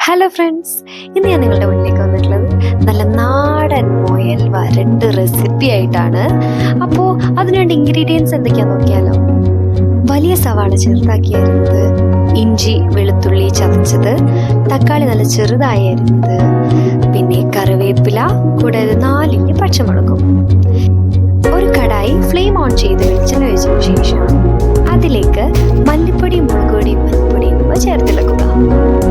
Hello friends ഇന്ന് ഞാൻ നിങ്ങളുടെ മുന്നിലേക്ക് വന്നിട്ടുള്ളത് നല്ല നാടൻ മുയൽ വരണ്ട് റെസിപ്പി ആയിട്ടാണ്. അപ്പോൾ അതിനുവേണ്ട ഇൻഗ്രീഡിയൻസ് എന്തൊക്കെയാണെന്ന് നോക്കിയാലോ? വലിയ സവാള ചെറുതാക്കി അരിഞ്ഞത് ഇഞ്ചി വെളുത്തുള്ളി ചതച്ചത് തക്കാളി നല്ല ചെറുതായി അരിഞ്ഞത് പിന്നെ കറിവേപ്പില കൂടാതെ നാലിഞ്ഞ് പച്ചമുളകും. ഒരു കടായി ഫ്ലെയിം ഓൺ ചെയ്ത് വെളിച്ചെണ്ണ ഒഴിച്ചതിന് ശേഷം അതിലേക്ക് മല്ലിപ്പൊടി മുളക് പൊടി മഞ്ഞൾപ്പൊടി എന്നിവ ചേർത്തിളക്കുക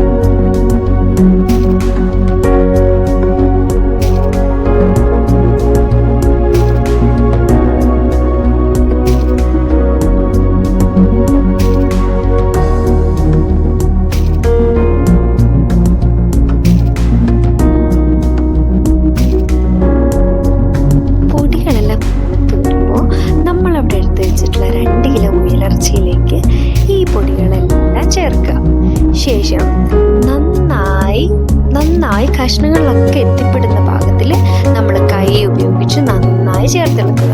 ശേഷം നന്നായി നന്നായി കഷ്ണങ്ങളിലൊക്കെ എത്തിപ്പെടുന്ന ഭാഗത്തിൽ നമ്മൾ കൈ ഉപയോഗിച്ച് നന്നായി ചേർത്തെടുക്കുക.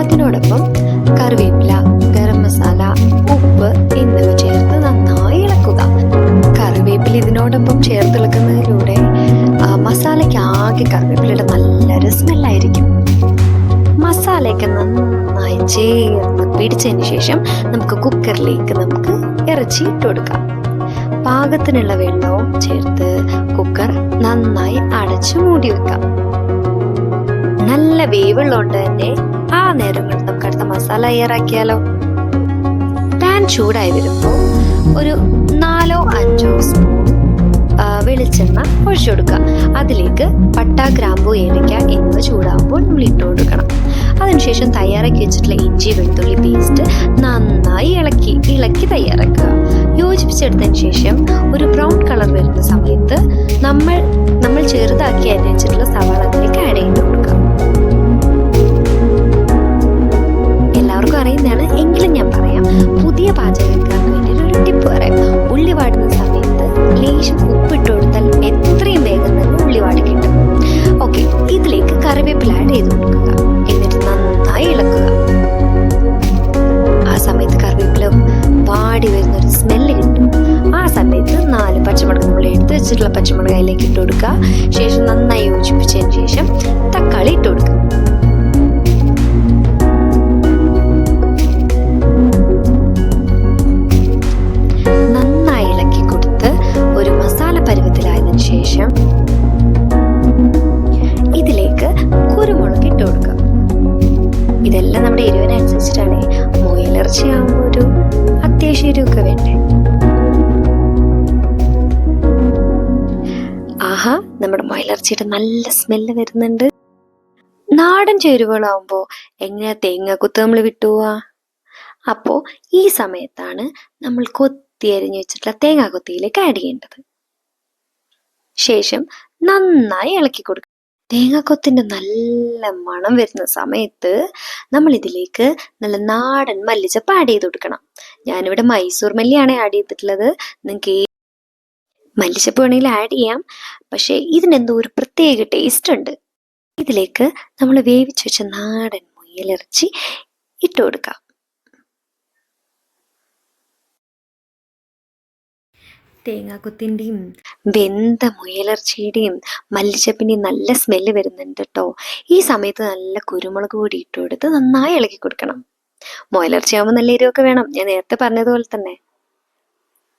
അതിനോടൊപ്പം കറിവേപ്പില ഗരം മസാല ഉപ്പ് എന്നിവ ചേർത്ത് നന്നായി ഇളക്കുക. കറിവേപ്പില ഇതിനോടൊപ്പം ചേർത്തിളക്കുന്നതിലൂടെ മസാലയ്ക്ക് ആകെ കറിവേപ്പിലയുടെ നല്ലൊരു സ്മെല്ലായിരിക്കും മസാലയൊക്കെ നന്നായി ചേർന്ന് പിടിച്ചതിന് ശേഷം നമുക്ക് കുക്കറിലേക്ക് നമുക്ക് ഇറച്ചി ഇട്ട് കൊടുക്കാം. പാകത്തിനുള്ള വെള്ളവും ചേർത്ത് കുക്കർ നന്നായി അടച്ചു മൂടി വെക്കാം. നല്ല വേവുള്ളതുകൊണ്ട് തന്നെ ആ നേരം നമുക്ക് അടുത്ത മസാല തയ്യാറാക്കിയാലോ? പാൻ ചൂടായി വരുമ്പോൾ ഒരു നാലോ അഞ്ചോ സ്പൂൺ വെളിച്ചെണ്ണ ഒഴിച്ചു കൊടുക്കുക. അതിലേക്ക് പട്ട ഗ്രാമ്പു ഏലക്ക എന്നിവ ചൂടാകുമ്പോൾ നമ്മൾ ഇട്ട് കൊടുക്കണം അതിനുശേഷം തയ്യാറാക്കി വെച്ചിട്ടുള്ള ഇഞ്ചി വെളുത്തുള്ളി പേസ്റ്റ് നന്നായി ഇളക്കി ഇളക്കി തയ്യാറാക്കുക. യോജിപ്പിച്ചെടുത്തതിന് ശേഷം ഒരു ബ്രൗൺ കളർ വരുന്ന സമയത്ത് നമ്മൾ നമ്മൾ ചെറുതാക്കി അരിഞ്ഞിട്ടുള്ള സവാള എടുത്ത് പച്ചമുളക് ഇട്ട് കൊടുക്കുക. ശേഷം നന്നായി യോജിപ്പിച്ചതിന് ശേഷം തക്കാളി ഇട്ട് കൊടുക്കുക. നന്നായി ഇളക്കി കൊടുത്ത് ഒരു മസാല പരുവത്തിലായതിനു ശേഷം ഇതിലേക്ക് കുരുമുളക് ഇട്ട് കൊടുക്കുക. ഇതെല്ലാം നമ്മുടെ എരിവിനനുസരിച്ചിട്ടാണ്. മുയലിറച്ചി ആകുമ്പോൾ ഒരു അത്യാവശ്യം എരിവൊക്കെ വേണ്ടേ? ആഹാ നമ്മുടെ മൊയിലിറച്ചിയുടെ നല്ല സ്മെല്ല് വരുന്നുണ്ട്. നാടൻ ചേരുവകളാവുമ്പോൾ എങ്ങനെ തേങ്ങ കുത്ത് നമ്മൾ വിട്ടുപോവാ? അപ്പോൾ ഈ സമയത്താണ് നമ്മൾ കൊത്തി അരിഞ്ഞു വെച്ചിട്ടുള്ള തേങ്ങ കൊത്തിയിലേക്ക് ആഡ് ചെയ്യേണ്ടത്. ശേഷം നന്നായി ഇളക്കി കൊടുക്കുക തേങ്ങാക്കൊത്തിന്റെ നല്ല മണം വരുന്ന സമയത്ത് നമ്മൾ ഇതിലേക്ക് നല്ല നാടൻ മല്ലിച്ചപ്പ് ആഡ് ചെയ്ത് കൊടുക്കണം. ഞാനിവിടെ മൈസൂർ മല്ലിയാണ് ആഡ് ചെയ്തിട്ടുള്ളത്. നിങ്ങൾക്ക് മല്ലിച്ചപ്പ് വേണമെങ്കിൽ ആഡ് ചെയ്യാം. പക്ഷേ ഇതിനെന്തോ ഒരു പ്രത്യേക ടേസ്റ്റ് ഉണ്ട്. ഇതിലേക്ക് നമ്മൾ വേവിച്ച് വെച്ച നാടൻ മുയലിറച്ചി ഇട്ട് കൊടുക്കാം. തേങ്ങാക്കുത്തിന്റെയും വെന്ത മുയലിറച്ചിയുടെയും മല്ലിച്ചപ്പിന്റെയും നല്ല സ്മെല്ല് വരുന്നുണ്ട് കേട്ടോ ഈ സമയത്ത് നല്ല കുരുമുളക് കൂടി ഇട്ട് കൊടുത്ത് നന്നായി ഇളക്കി കൊടുക്കണം. മുയലിറച്ചി ആകുമ്പോൾ നല്ല എരിവൊക്കെ വേണം. ഞാൻ നേരത്തെ പറഞ്ഞതുപോലെ തന്നെ.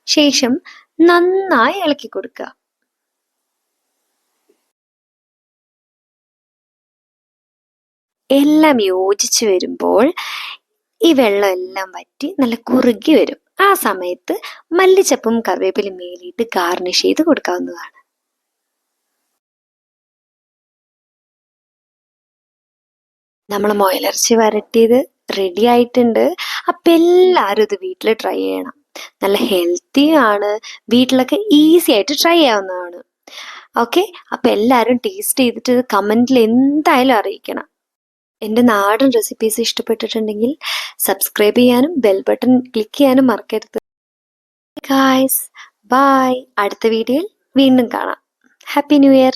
ശേഷം നന്നായി ഇളക്കി കൊടുക്കുക. എല്ലാം യോജിച്ച് വരുമ്പോൾ ഈ വെള്ളം എല്ലാം വറ്റി നല്ല കുറുകി വരും. ആ സമയത്ത് മല്ലിച്ചപ്പും കറിവേപ്പിലും മേലിയിട്ട് ഗാർണിഷ് ചെയ്ത് കൊടുക്കാവുന്നതാണ്. നമ്മൾ മുയലിറച്ചി വരട്ടിയത് റെഡി ആയിട്ടുണ്ട്. അപ്പം എല്ലാവരും ഇത് വീട്ടിൽ ട്രൈ ചെയ്യണം. നല്ല ഹെൽത്തി ആണ്. വീട്ടിലൊക്കെ ഈസി ആയിട്ട് ട്രൈ ചെയ്യാവുന്നതാണ്. ഓക്കെ അപ്പം എല്ലാവരും ടേസ്റ്റ് ചെയ്തിട്ട് കമന്റിൽ എന്തായാലും അറിയിക്കണം. എന്റെ നാടൻ റെസിപ്പീസ് ഇഷ്ടപ്പെട്ടിട്ടുണ്ടെങ്കിൽ സബ്സ്ക്രൈബ് ചെയ്യാനും ബെൽ ബട്ടൺ ക്ലിക്ക് ചെയ്യാനും മറക്കരുത്. ഗായ്സ് ബായ് അടുത്ത വീഡിയോയിൽ വീണ്ടും കാണാം. Happy new year